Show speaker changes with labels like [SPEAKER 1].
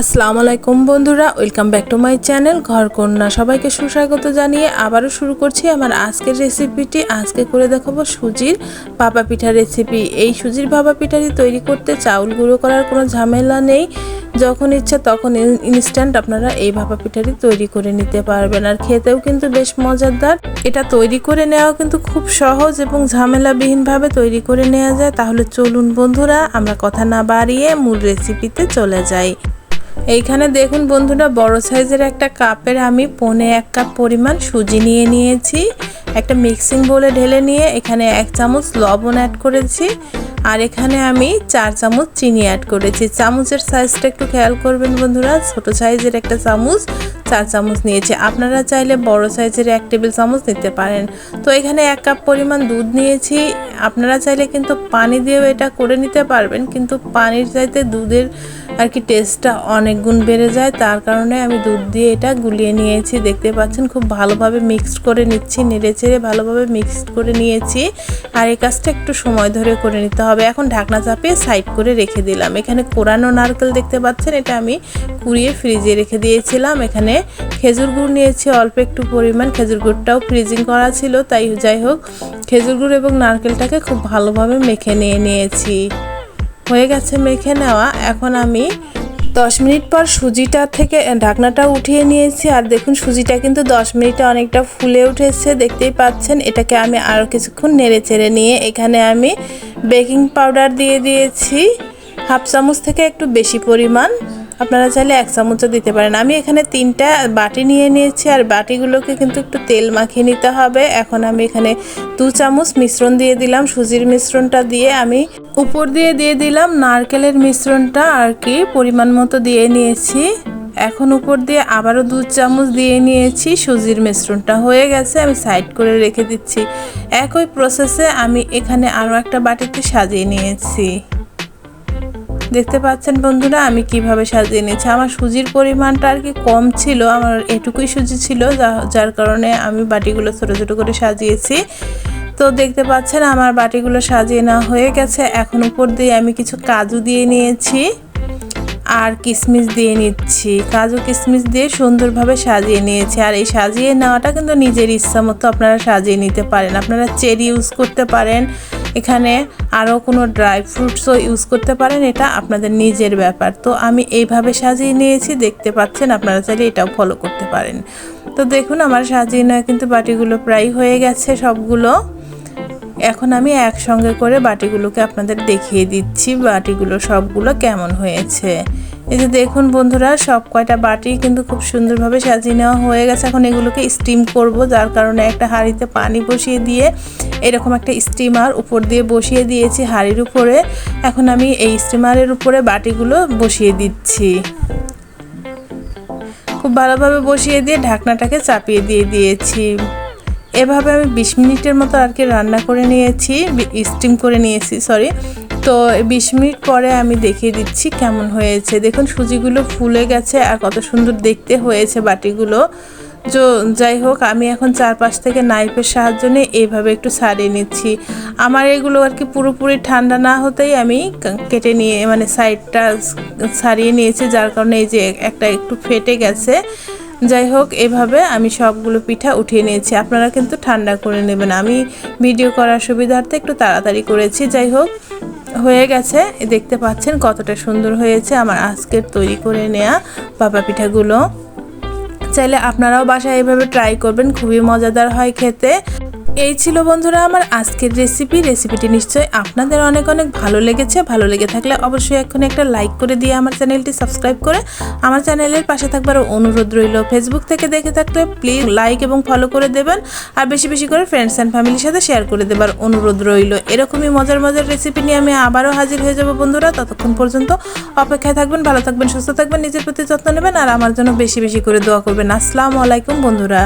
[SPEAKER 1] আসসালামু আলাইকুম বন্ধুরা welcome back to my channel ঘর কন্যা সবাইকে সুস্বাগত জানিয়ে আবারও শুরু করছি আমার আজকের রেসিপিটি আজকে করে দেখাবো সুজির পাপা পিঠা রেসিপি এই সুজির ভাপা পিঠাটি তৈরি করতে চাউল গুঁড়ো করার কোনো ঝামেলা নেই, যখন ইচ্ছা তখন ইনস্ট্যান্ট আপনারা এই ভাপা পিঠাটি তৈরি করে নিতে পারবেন। আর খেতেও কিন্তু বেশ মজাদার। এটা তৈরি করে নেওয়া কিন্তু খুব সহজ এবং ঝামেলাবিহীনভাবে তৈরি করে নেওয়া যায়। তাহলে চলুন বন্ধুরা, আমরা কথা না বাড়িয়ে মূল রেসিপিতে চলে যাই। এইখানে দেখুন বন্ধুরা, বড় সাইজের একটা কাপের আমি পনে এক কাপ পরিমাণ সুজি নিয়ে নিয়েছি। একটা মিক্সিং বোলে ঢেলে নিয়ে এখানে এক চামচ লবণ অ্যাড করেছি আর এখানে আমি চার চামচ চিনি অ্যাড করেছি। চামচের সাইজটা একটু খেয়াল করবেন বন্ধুরা, ছোট সাইজের একটা চামচ। চার চামচ নিয়েছি। আপনারা চাইলে বড় সাইজের এক টেবিল চামচ নিতে পারেন। তো এখানে এক কাপ পরিমাণ দুধ নিয়েছি। আপনারা চাইলে কিন্তু পানি দিয়েও এটা করে নিতে পারবেন, কিন্তু পানির চাইতে দুধের আর কি টেস্টটা অনেক গুণ বেড়ে যায়। তার কারণে আমি দুধ দিয়ে এটা গুলিয়ে নিয়েছি। দেখতে পাচ্ছেন খুব ভালোভাবে মিক্সড করে নিচ্ছি, নেড়ে চেড়ে ভালোভাবে মিক্সড করে নিয়েছি। আর এই কাজটা একটু সময় ধরে করে নিতে হবে। এখন ঢাকনা চাপিয়ে সাইড করে রেখে দিলাম। এখানে কোরানো নারকেল দেখতে পাচ্ছেন, এটা আমি কুড়িয়ে ফ্রিজে রেখে দিয়েছিলাম। এখানে খেজুর গুড় নিয়েছি, অল্প একটু পরিমাণ খেজুর গুড়টাও ফ্রিজিং করা ছিল, তাই যাই হোক, খেজুর গুড় এবং নারকেলটাকে খুব ভালোভাবে মেখে নিয়ে নিয়েছি। হয়ে গেছে মেখে নেওয়া। এখন আমি দশ মিনিট পর সুজিটা থেকে ঢাকনাটা উঠিয়ে নিয়েছি। আর দেখুন, সুজিটা কিন্তু দশ মিনিটে অনেকটা ফুলে উঠেছে, দেখতেই পাচ্ছেন। এটাকে আমি আরও কিছুক্ষণ নেড়ে চেড়ে নিয়ে এখানে আমি বেকিং পাউডার দিয়ে দিয়েছি। হাফ চামচ থেকে একটু বেশি পরিমাণ। আপনারা চাইলে এক চামচও দিতে পারেন। আমি এখানে তিনটা বাটি নিয়ে নিয়েছি আর বাটিগুলোকে কিন্তু একটু তেল মাখিয়ে নিতে হবে। এখন আমি এখানে দু চামচ মিশ্রণ দিয়ে দিলাম। সুজির মিশ্রণটা দিয়ে আমি উপর দিয়ে দিয়ে দিলাম নারকেলের মিশ্রণটা আর কি পরিমাণ মতো দিয়ে নিয়েছি। এখন উপর দিয়ে আবারও দু চামচ দিয়ে নিয়েছি। সুজির মিশ্রণটা হয়ে গেছে, আমি সাইড করে রেখে দিচ্ছি। একই প্রসেসে আমি এখানে আরও একটা বাটিতে সাজিয়ে নিয়েছি। দেখতে পাচ্ছেন বন্ধুরা, আমি কীভাবে সাজিয়ে নিয়েছি। আমার সুজির পরিমাণটা আর কি কম ছিল, আমার এটুকুই সুজি ছিল যার কারণে আমি বাটিগুলো ছোটো ছোটো করে সাজিয়েছি। তো দেখতে পাচ্ছেন, আমার বাটিগুলো সাজিয়ে না হয়ে গেছে। এখন উপর দিয়ে আমি কিছু কাজু দিয়ে নিয়েছি। আর কিশমিশ দিয়ে নিচ্ছি। কাজু কিশমিশ দিয়ে সুন্দরভাবে সাজিয়ে নিয়েছি। আর এই সাজিয়ে নেওয়াটা কিন্তু নিজের ইচ্ছা মতো আপনারা সাজিয়ে নিতে পারেন। আপনারা চেরি ইউজ করতে পারেন। এখানে আরও কোনো ড্রাই ফ্রুটসও ইউজ করতে পারেন। এটা আপনাদের নিজের ব্যাপার। তো আমি এইভাবে সাজিয়ে নিয়েছি। দেখতে পাচ্ছেন আপনারা চাইলে এটাও ফলো করতে পারেন। তো দেখুন, আমার সাজিয়ে নেওয়া কিন্তু বাটিগুলো প্রায় হয়ে গেছে সবগুলো। এখন আমি একসঙ্গে করে বাটিগুলোকে আপনাদের দেখিয়ে দিচ্ছি, বাটিগুলো সবগুলো কেমন হয়েছে। এই যে দেখুন বন্ধুরা, সব কয়টা বাটি কিন্তু খুব সুন্দরভাবে সাজিয়ে নেওয়া হয়ে গেছে। এখন এগুলোকে স্টিম করব, যার কারণে একটা হাঁড়িতে পানি বসিয়ে দিয়ে, এরকম একটা স্টিমার উপর দিয়ে বসিয়ে দিয়েছি হাঁড়ির উপরে। এখন আমি এই স্টিমারের উপরে বাটিগুলো বসিয়ে দিচ্ছি। খুব ভালোভাবে বসিয়ে দিয়ে ঢাকনাটাকে চাপিয়ে দিয়ে দিয়েছি। এভাবে আমি বিশ মিনিটের মতো আর কি রান্না করে নিয়েছি স্টিম করে নিয়েছি সরি তো বিশ মিনিট পরে আমি দেখিয়ে দিচ্ছি কেমন হয়েছে। দেখুন, সুজিগুলো ফুলে গেছে আর কত সুন্দর দেখতে হয়েছে বাটিগুলো। তো যাই হোক, আমি এখন চারপাশ থেকে নাইফের সাহায্য নিয়ে এইভাবে একটু সারিয়ে নিচ্ছি। আমার এগুলো আর কি পুরোপুরি ঠান্ডা না হতেই আমি কেটে নিয়ে মানে সাইডটা সারিয়ে নিয়েছি, যার কারণে এই যে একটা একটু ফেটে গেছে। যাই হোক, এভাবে আমি সবগুলো পিঠা উঠিয়ে নিয়েছি। আপনারা কিন্তু ঠান্ডা করে নেবেন। আমি ভিডিও করার সুবিধার্থে একটু তাড়াতাড়ি করেছি। যাই হোক, হয়ে গেছে। দেখতে পাচ্ছেন কতটা সুন্দর হয়েছে আমার আজকের তৈরি করে নেয়া পাপা পিঠাগুলো। চাইলে আপনারাও বাসায় এভাবে ট্রাই করবেন। খুবই মজাদার হয় খেতে। এই ছিল বন্ধুরা আমার আজকের রেসিপি রেসিপিটি নিশ্চয়ই আপনাদের অনেক অনেক ভালো লেগেছে। ভালো লেগে থাকলে অবশ্যই এখন একটা লাইক করে দিয়ে আমার চ্যানেলটি সাবস্ক্রাইব করে আমার চ্যানেলের পাশে থাকবার অনুরোধ রইল। ফেসবুক থেকে দেখে থাকলে প্লিজ লাইক এবং ফলো করে দেবেন আর বেশি বেশি করে ফ্রেন্ডস অ্যান্ড ফ্যামিলির সাথে শেয়ার করে দেবার অনুরোধ রইল। এরকমই মজার মজার রেসিপি নিয়ে আমি আবারও হাজির হয়ে যাব বন্ধুরা। ততক্ষণ পর্যন্ত অপেক্ষায় থাকবেন, ভালো থাকবেন, সুস্থ থাকবেন, নিজের প্রতি যত্ন নেবেন আর আমার জন্য বেশি বেশি করে দোয়া করবেন। আসসালামু আলাইকুম বন্ধুরা।